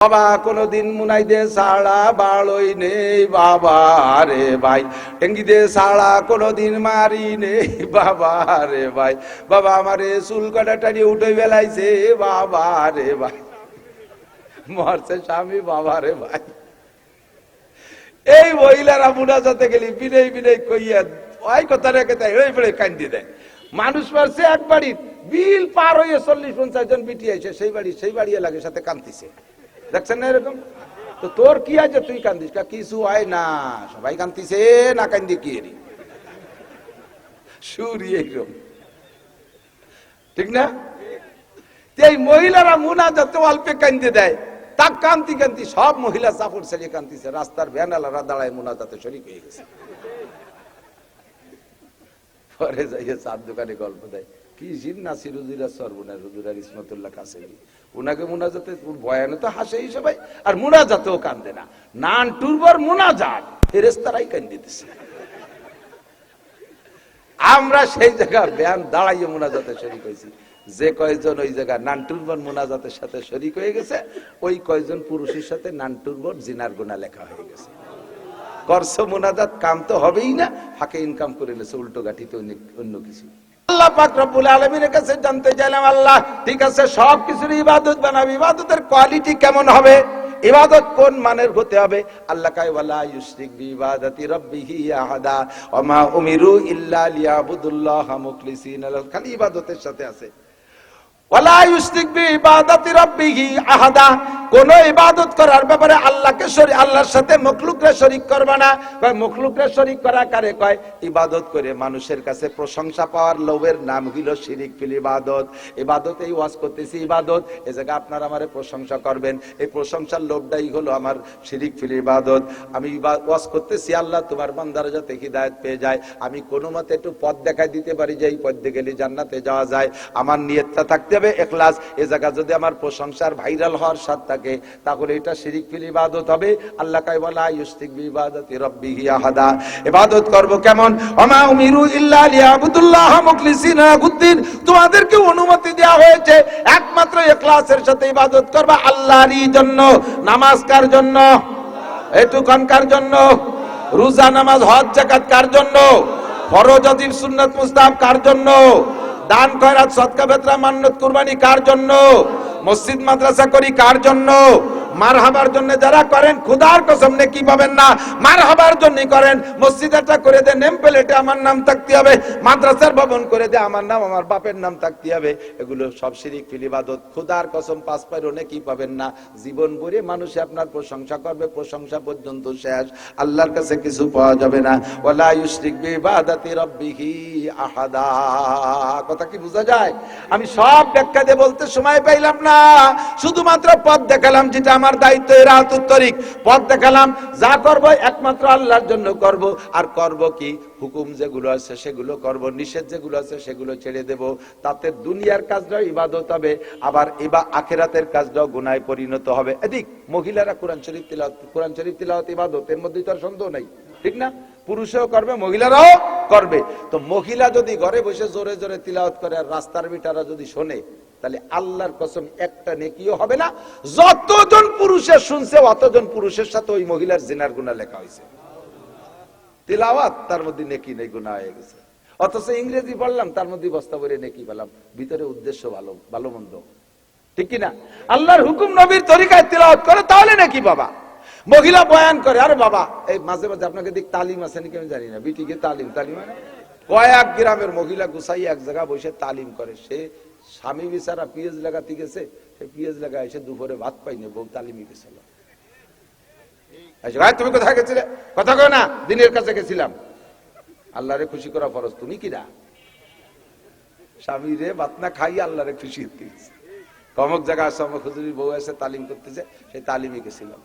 বাবা কোনদিন মুনাই দে সাড়া বাড়ই নেই বাবা রে ভাই। টেঙ্গি দে সাড়া কোনদিন মারি নেই বাবা রে ভাই। বাবা আমারে চুল কাটা টানি উঠে বেলাইছে বাবা রে ভাই। মরছে স্বামী বাবা রে ভাই। এই মহিলারা মুনাজাতে গেলি বিনয় বিনয় কইয়া ওই কথা রেখে দেয় ওই বেড়ে কান্দি দেয়। মানুষ মারছে এক বাড়ির, বিল পার হয়ে চল্লিশ পঞ্চাশ জন বিটি আছে সেই বাড়ি সেই বাড়ি লাগে সাথে কান্দিছে। দেখছেন না এরকম? তো তোর কি আছে? তুই কান্দিস। কিছু হয় না। সবাই কান্দিছে, না কান্দি কি এরি? এইরকম। ঠিক না? এই মহিলারা মুনা যত অল্পে কান্দে দেয় কান্তি কান্তি সব মহিলা চাপড় ছেড়ে কান্দিছে। রাস্তার ভ্যানালারা দাঁড়ায় মুনা তাতে শরিক হয়ে গেছে। পরে যাইয়ে চার দোকানে গল্প দেয়। কি সর্বনা বয়ানে তো হাসেই সবাই, আর কান্দে না। নান টুরবর ফেরেস্তারাই আমরা সেই জায়গা ব্যায়াম দাঁড়াইয়ে মুনাজাতে শরিক হয়েছি। যে কয়জন ওই জায়গা নানটুরবন মুনাজাতের সাথে শরিক হয়ে গেছে, ওই কয়জন পুরুষের সাথে নানটুরবন জিনার গুণা লেখা হয়ে গেছে। করছ মুনাজাত, কাম তো হবেই না, ফাঁকে ইনকাম করে নেছে উল্টো গাঠিতে অন্য কিছু। আল্লাহ পাক রব্বুল আলমীর কাছে জানতে চাইলাম, আল্লাহ, ঠিক আছে সব কিছুর ইবাদত বানাবি, ইবাদতের কোয়ালিটি কেমন হবে? ইবাদত কোন মানের হতে হবে? আল্লাহ কাই ওয়ালা ইউশরিক বি ইবাদাতি রাব্বিহি আহাদা, ওয়া মা উমিরু ইল্লা লিয়াবুদুল্লাহ মুখলিসিন খালি ইবাদতের সাথে আছে। ওয়ালা কোন ইবাদত করার ব্যাপারে আল্লাহকে আল্লাহর সাথে মখলুকরা শরীক করবে না। মখলুকরা শরীক করা কারে কয়? ইবাদত করে মানুষের কাছে প্রশংসা পাওয়ার লোভের নাম হইল শিরিক ফিল ইবাদত। ইবাদত এই ওয়াজ করতেছি, ইবাদত। এ জায়গা আপনারা আমারে প্রশংসা করবেন। এই প্রশংসার লোভটাই হলো আমার শিরিক ফিল ইবাদত। আমি ওয়াজ করতেছি, আল্লাহ তোমার বান্দারা যাতে হিদায়ত পেয়ে যায়। আমি কোনো মতে একটু পথ দেখাই দিতে পারি যে এই পথ গেলে জান্নাতে যাওয়া যায়। আমার নিয়তটা থাকতে হবে এখলাস। এ জায়গা যদি আমার প্রশংসার ভাইরাল হওয়ার স্বাদ থাকে, তাহলে এটা শিরিক ফিল ইবাদত হবে। আল্লাহ কাই বলা ইউস্তিক ইবাদতি রাব্বিহি আহাদা। ইবাদত করব কেমন? ওমা উমিরু ইল্লা লিয়াবুদুল্লাহ মুখলিসিনা লাহুদ্দিন তোমাদেরকে অনুমতি দেওয়া হয়েছে, একমাত্র ইখলাসের সাথে ইবাদত করবা আল্লাহরই জন্য। নামাজ কার জন্য? এটুকান কার জন্য? রোজা, নামাজ, হজ জাকাত কার জন্য? ফরজ অজিব সুন্নাত, মুস্তাহাব কার জন্য? দান কয়রাত সদকা বেতরা মান্নত কুরবানি কার জন্য? মসজিদ মাদ্রাসা করি কার জন্য? মার হাবার জন্য যারা করেন, খুদার কসম কি পাবেন না? মার হাবার জন্য করেন মসজিদ একটা করে দে নেম প্লেটে আমার নাম থাকতে হবে, মাদ্রাসার ভবন করে দে, আমার নাম, আমার বাপের নাম থাকতে হবে। এগুলো সব শিরিক ফিলিবাদত খুদার কসম পাঁচ পায়ের কি পাবেন না? জীবন ভরে মানুষে আপনার প্রশংসা করবে, প্রশংসা পর্যন্ত শেষ। আল্লাহর কাছে কিছু পাওয়া যাবে না। ওয়ালা ইউশরিক বিইবাদাতি রাব্বিহি আহাদা। কথা কি বোঝা যায়? আমি সব ব্যাখ্যা দিয়ে বলতে সময় পাইলাম না। শুধুমাত্র পথ দেখালাম, যেটা আমার দায়িত্ব, এর আতুত্তরিক পথ দেখালাম, যা করব একমাত্র আল্লাহর জন্য করব। আর করব কি? হুকুম যেগুলো আছে সেগুলো করব, নিষেধ যেগুলো আছে সেগুলো ছেড়ে দেব। তাতে দুনিয়ার কাজটাও ইবাদত হবে, আবার এবার আখেরাতের কাজটাও গুনায় পরিণত হবে। এদিক, মহিলারা কোরআন শরীফ তিলাওয়াত কোরআন শরীফ তিলাওয়াত ইবাদত এর তো আর সন্দেহ নাই। ঠিক না? পুরুষও করবে, মহিলারাও করবে। তো মহিলা যদি ঘরে বসে জোরে জোরে তিলাওয়াত করে, আর রাস্তার বিটারা যদি শোনে তাহলে আল্লাহর কসম, একটা নেকিও হবে না। যতজন পুরুষের শুনছে, অতজন পুরুষের সাথে ওই মহিলার জিনার গুণা লেখা হয়েছে। তিলাওয়াত, তার মধ্যে নেকি নেই গুণা হয়ে গেছে। অথচ ইংরেজি পড়লাম তার মধ্যে বস্তা ভরে নেকি পেলাম। ভিতরে উদ্দেশ্য ভালো ভালো মন্দ। ঠিক কিনা? আল্লাহর হুকুম নবীর তরিকায় তিলাওয়াত করে, তাহলে নাকি বাবা? মহিলা বয়ান করে, আরে বাবা, এই মাঝে মাঝে আপনাকে দিক তালিম আছে নাকি আমি জানি না। বিটিকে তালিম তালিম মানে? কয়েক গ্রামের মহিলা গুছাই এক জায়গা বসে তালিম করে। সে স্বামী বিচারা পিএজ লাগাতে গেছে সে পিএজ লাগা এসে দুপুরে ভাত পাইনি বউ তালিমই গেছিল। আচ্ছা, ভাই তুমি কোথায় গেছিলে? কথা কয় না দিনের কাছে গেছিলাম। আল্লাহরে খুশি করা ফরজ তুমি কিরা স্বামী রে ভাত না খাই আল্লাহরে খুশি কমক জায়গা আসে আমার বউ এসে তালিম করতেছে সেই তালিমে গেছিলাম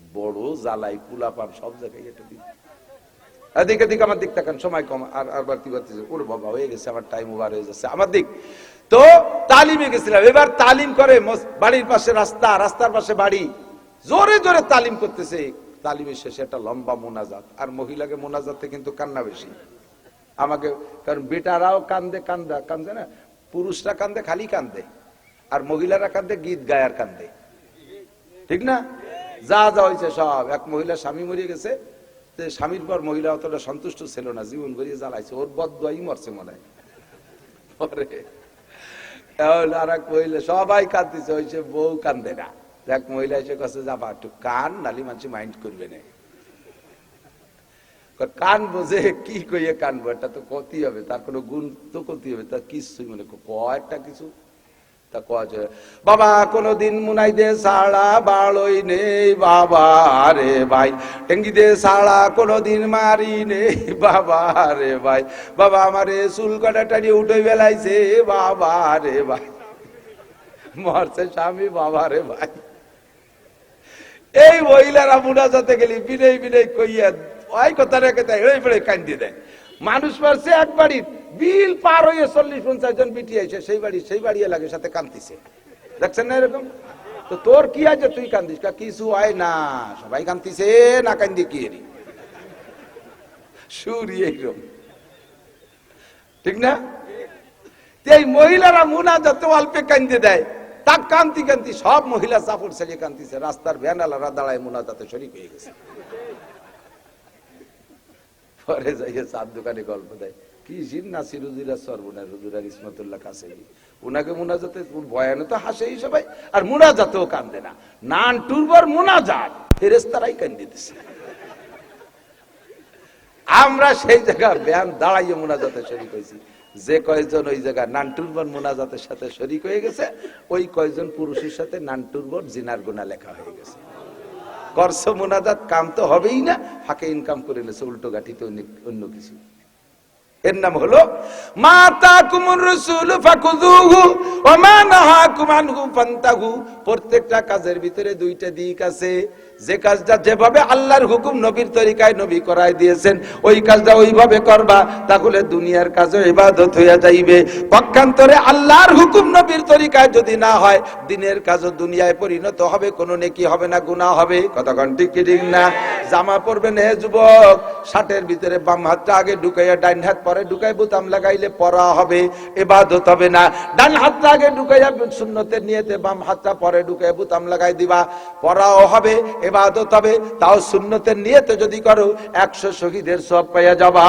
বড় জ্বালাই পুলা পান সব জায়গায় এটা দিন এদিকে দিক আমার দিক তাকান, সময় কম, আর আর বাড়তি বাড়তি ওর বাবা, হয়ে গেছে, আমার টাইম ওভার হয়ে যাচ্ছে, আমার দিক। তো তালিমে গেছিলাম, এবার তালিম করে বাড়ির পাশে রাস্তা, রাস্তার পাশে বাড়ি। জোরে জোরে তালিম করতেছে। তালিমের শেষে একটা লম্বা মোনাজাত, আর মহিলাকে মোনাজাতে কিন্তু কান্না বেশি। আমাকে, কারণ বেটারাও কান্দে, কান্দা, কান্দে না, পুরুষরা কান্দে, খালি কান্দে, আর মহিলারা কান্দে, গীত গায়ার কান্দে। ঠিক না? যা যা হয়েছে সব, এক মহিলা স্বামী মরিয়ে গেছে স্বামীর পর মহিলা অতটা সন্তুষ্ট ছিল না, জীবন ভরিয়ে জ্বালাইছে, ওর বদুয়াই মরছে মনে হয়। আর এক মহিলা, সবাই কাঁদতেছে হয়েছে বউ কান্দে না। এক মহিলা এসে কাছে যাবা একটু কান, নালি মানুষ মাইন্ড করবে না। কান বোঝে, কি কইয়ে কানবো? এটা তো ক্ষতি হবে, তার কোনো গুণ তো ক্ষতি হবে তার কিছুই মনে কয়েকটা কিছু বাবা, কোনদিন মুনাই দে সাড়া বাড়ই নেই, বাবা রে ভাই। টেঙ্গি দে সাড়া কোনদিন মারি নেই, বাবা রে ভাই। বাবা, আমারে চুল কাটা টাড়িয়ে উঠে বেলাইছে বাবা রে ভাই। মরছে স্বামী, বাবা রে ভাই। এই মহিলারা মুনাজাতে গেলি বিনয় বিনয় কইয়া, ওই কথা রেখে দেয় এই বেড়ে কান্দি দেয়। মানুষ মারছে এক বাড়ির। বিল পার হয়ে চল্লিশ, পঞ্চাশ জন পিটি আইছে, সেই বাড়ি সেই বাড়ি লাগে, সাথে কান্দিছে। দেখছেন না এরকম? তো তোর কি আছে? তুই কান্দিস। কিছু হয় না। সবাই কান্দিছে, না কান্দি কি এরি? এইরকম। ঠিক না? এই মহিলারা মুনাজাতে অল্পে কান্দে দেয়, তাক কান্তি কান্তি সব মহিলা চাপড় কান্দিছে। রাস্তার ভ্যানালারা দাঁড়ায় মুনাজাতে শরিক হয়ে গেছে। পরে যাইয়ে চার দোকানে গল্প দেয়। আমরা সেই জায়গা ব্যায়াম দাঁড়াইয়ে মোনাজাতে শরিক হয়েছি। যে কয়জন ওই জায়গা নানটুরবন মোনাজাতের সাথে শরিক হয়ে গেছে, ওই কয়জন পুরুষের সাথে নানটুরবন জিনার গুণা লেখা হয়ে গেছে। করছ মোনাজাত, কাম তো হবেই না, ফাঁকে ইনকাম করে নেছে উল্টো গাঠিতে অন্য কিছু। এর নাম হলো প্রত্যেকটা কাজের ভিতরে দুইটা দিক আছে। যে কাজটা যেভাবে আল্লাহর হুকুম নবীর তরিকায় নবী করায় দিয়েছেন, ওই কাজটা ওইভাবে করবা, তাহলে দুনিয়ার কাজও ইবাদত হইয়া যাইবে। পক্ষান্তরে আল্লাহর হুকুম নবীর তরিকায় যদি না হয়, দিনের কাজও দুনিয়ায় পরিণত হবে, কোনো নেকি হবে না, গুনাহ হবে। কতক্ষণ ঠিক ঠিক না? জামা পরবেন হে যুবক, শার্টের ভিতরে বাম হাতটা আগে ঢুকাইয়া ডাইন হাত পরে ঢুকাই, বোতাম লাগাইলে পরা হবে এবাদত হবে না। ডান হাতটা আগে ঢুকাইয়া সুন্নতের নিয়েতে বাম হাতটা পরে ঢুকাই বোতাম লাগাই দিবা পরাও হবে এবাদত হবে, তাও সুন্নতের নিয়েতে যদি করো, একশো শহীদের সব পাইয়া যাবা।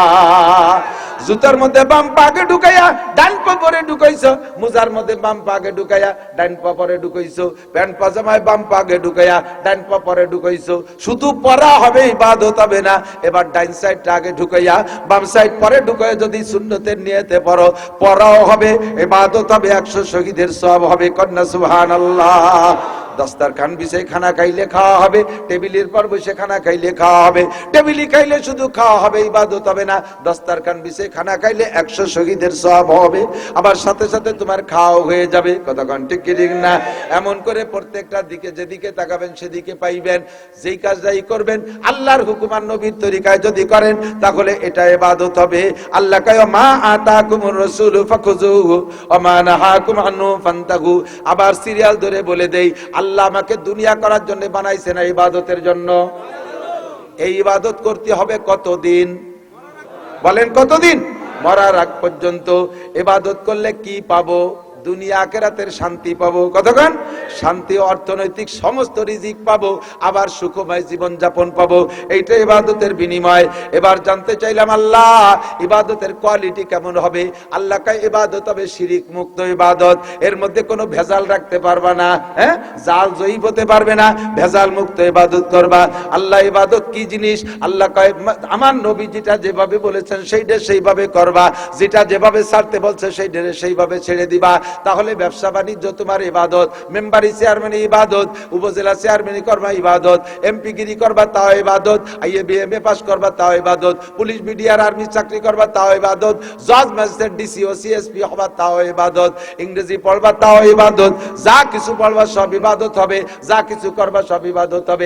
জুতার মধ্যে বাম পাকে ঢুকাইয়া, ডান পরে ঢুকাইছো, মুজার মধ্যে বাম পাকে ঢুকাইয়া, ডান পরে ঢুকাইছো, প্যান্ট পাজামায় বাম পাকে ঢুকাইয়া, ডান পরে ঢুকাইছো। শুধু পরা হবে, ইবাদত হবে না, এবার ডাইন সাইডটা আগে ঢুকাইয়া, বাম সাইড পরে ঢুকাইয়া যদি সুন্নতের নিয়েতে পড়ো পরাও হবে, ইবাদত হবে, একশো শহীদের সব হবে, কন্যা সুবহানাল্লাহ। দস্তার খান বিষয় খানা খাইলে খাওয়া হবে, টেবিলের পর বসে খানা খাইলে খাওয়া হবে। টেবিলি খাইলে শুধু খাওয়া হবে, ইবাদত হবে না। দস্তার খান বিষয় খানা খাইলে একশো শহীদের সব হবে। আবার সাথে সাথে তোমার খাওয়া হয়ে যাবে। কতক্ষণ ঠিক ঠিক না? এমন করে প্রত্যেকটা দিকে যেদিকে তাকাবেন, সেদিকে পাইবেন। যেই কাজটাই করবেন, আল্লাহর হুকুমান নবীর তরিকায় যদি করেন, তাহলে এটা ইবাদত হবে। আল্লাহ কয়, মা আতাকুমুর রাসূল ফাখুযুহু ওয়া মা নাহাকুম আনহু ফান্তাহু। আবার সিরিয়াল ধরে বলে দেই আল্লাহ আমাকে দুনিয়া করার জন্য বানাইছে না ইবাদতের জন্য। এই ইবাদত করতে হবে কতদিন? বলেন কতদিন? মরার আগ পর্যন্ত। ইবাদত করলে কি পাবো? দুনিয়া আখেরাতের শান্তি পাবো। কতক্ষণ? শান্তি, অর্থনৈতিক সমস্ত রিজিক পাবো, আবার সুখময় জীবন যাপন পাবো। এইটা ইবাদতের বিনিময়। এবার জানতে চাইলাম, আল্লাহ, ইবাদতের কোয়ালিটি কেমন হবে? আল্লাহ কাই ইবাদত হবে শিরিক মুক্ত ইবাদত। এর মধ্যে কোনো ভেজাল রাখতে পারবা না হ্যাঁ? জাল জয়ীব হতে পারবে না, ভেজাল মুক্ত ইবাদত করবা। আল্লাহ, ইবাদত কি জিনিস? আল্লাহ কয় আমার নবী যেটা যেভাবে বলেছেন, সেইটা সেইভাবে করবা। যেটা যেভাবে ছাড়তে বলছে, সেইটা সেইভাবে ছেড়ে দিবা। তাহলে ব্যবসা বাণিজ্য তোমার ইবাদত। মেম্বারি চেয়ারম্যান ইবাদত, উপজেলা চেয়ারম্যানই করবা ইবাদত, এমপি গিরি করবা তাও ইবাদত আইএ বিএমএ পাস করবা তাও ইবাদত, পুলিশ মিডিয়ার আর্মি চাকরি করবা তাও ইবাদত, জজ, ম্যাজিস্ট্রেট ডিসি ও সিএসপি হবা তাও ইবাদত, ইংরেজি পড়বা তাও ইবাদত, যা কিছু পড়বা সব ইবাদত হবে, যা কিছু করবা সব ইবাদত হবে।